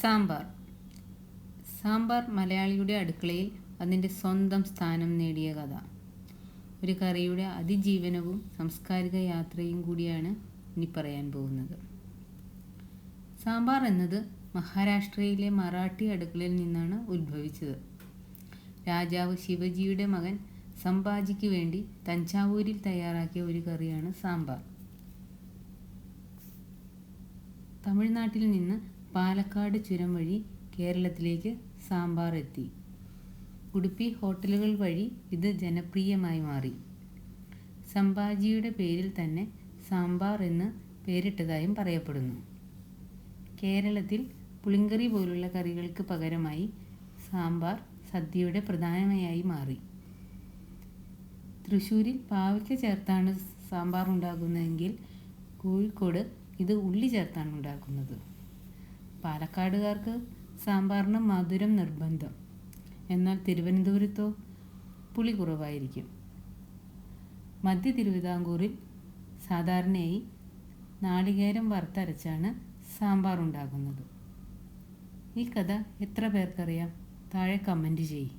സാമ്പാർ. സാമ്പാർ മലയാളിയുടെ അടുക്കളയിൽ അതിന്റെ സ്വന്തം സ്ഥാനം നേടിയ കഥ. ഒരു കറിയുടെ അതിജീവനവും സാംസ്കാരിക യാത്രയും കൂടിയാണ് ഇനി പറയാൻ പോകുന്നത്. സാമ്പാർ എന്നത് മഹാരാഷ്ട്രയിലെ മറാഠി അടുക്കളയിൽ നിന്നാണ് ഉത്ഭവിച്ചത്. രാജാവ് ശിവജിയുടെ മകൻ സംഭാജിക്ക് വേണ്ടി തഞ്ചാവൂരിൽ തയ്യാറാക്കിയ ഒരു കറിയാണ് സാമ്പാർ. തമിഴ്നാട്ടിൽ നിന്ന് പാലക്കാട് ചുരം വഴി കേരളത്തിലേക്ക് സാമ്പാർ എത്തി. ഉടുപ്പി ഹോട്ടലുകൾ വഴി ഇത് ജനപ്രിയമായി മാറി. സംഭാജിയുടെ പേരിൽ തന്നെ സാമ്പാർ എന്ന് പേരിട്ടതായും പറയപ്പെടുന്നു. കേരളത്തിൽ പുളിങ്കറി പോലുള്ള കറികൾക്ക് പകരമായി സാമ്പാർ സദ്യയുടെ പ്രധാനമായി മാറി. തൃശ്ശൂരിൽ പാവയ്ക്ക ചേർത്താണ് സാമ്പാർ ഉണ്ടാകുന്നതെങ്കിൽ കോഴിക്കോട് ഇത് ഉള്ളി ചേർത്താണ് ഉണ്ടാക്കുന്നത്. പാലക്കാടുകാർക്ക് സാമ്പാറിന് മധുരം നിർബന്ധം. എന്നാൽ തിരുവനന്തപുരത്തോ പുളി കുറവായിരിക്കും. മധ്യ തിരുവിതാംകൂറിൽ സാധാരണയായി നാളികേരം വറുത്തരച്ചാണ് സാമ്പാർ ഉണ്ടാക്കുന്നത് ഈ കഥ എത്ര പേർക്കറിയാം? താഴെ കമന്റ് ചെയ്യും.